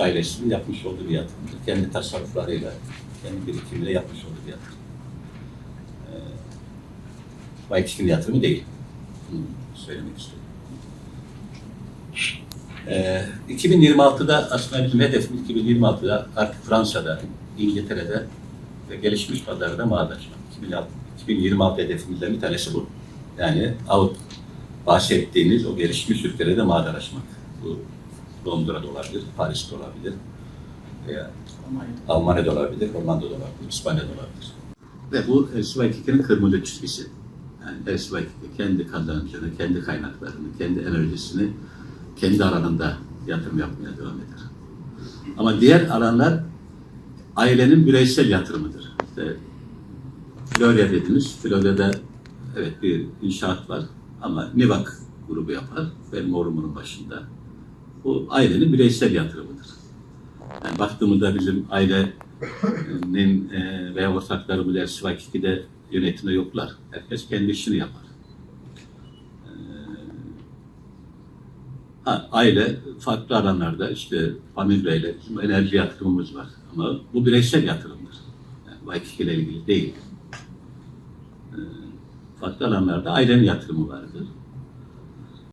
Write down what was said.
Koç ailesinin yapmış olduğu bir yatırımdır. Kendi tasarruflarıyla, kendi birikimiyle yapmış olduğu bir yatırım. Ee, Waikis'in yatırımı değil. Bunu söylemek istiyorum. Ee, 2026'da aslında bizim hedefimiz 2026'da artık Fransa'da, İngiltere'de ve gelişmiş pazarda mağaza açmak. 2026 2026 hedefimizden bir tanesi bu. Yani Avrupa bahsettiğiniz o gelişmiş ülkelerde mağaza açmak. Bu Londra'da olabilir, Paris'te olabilir, veya Almanya'da olabilir, Hollanda'da olabilir, İspanya'da olabilir. Ve bu SY2'nin kırmızı çizgisi. Yani SY2 kendi kazancını, kendi kaynaklarını, kendi enerjisini kendi alanında yatırım yapmaya devam eder. Ama diğer alanlar ailenin bireysel yatırımıdır. İşte Florya dediniz. Florya'da evet bir inşaat var ama Nivak grubu yapar. Benim oğlumun başında. Bu ailenin bireysel yatırımıdır. Yani baktığımızda bizim ailenin e, veya ortaklarımız Ersivak 2'de yönetimde yoklar. Herkes kendi işini yapar. E, ha, aile farklı alanlarda işte familyeyle bizim enerji yatırımımız var. Ama bu bireysel yatırımdır. Yani ile ilgili değil. E, farklı alanlarda ailenin yatırımı vardır.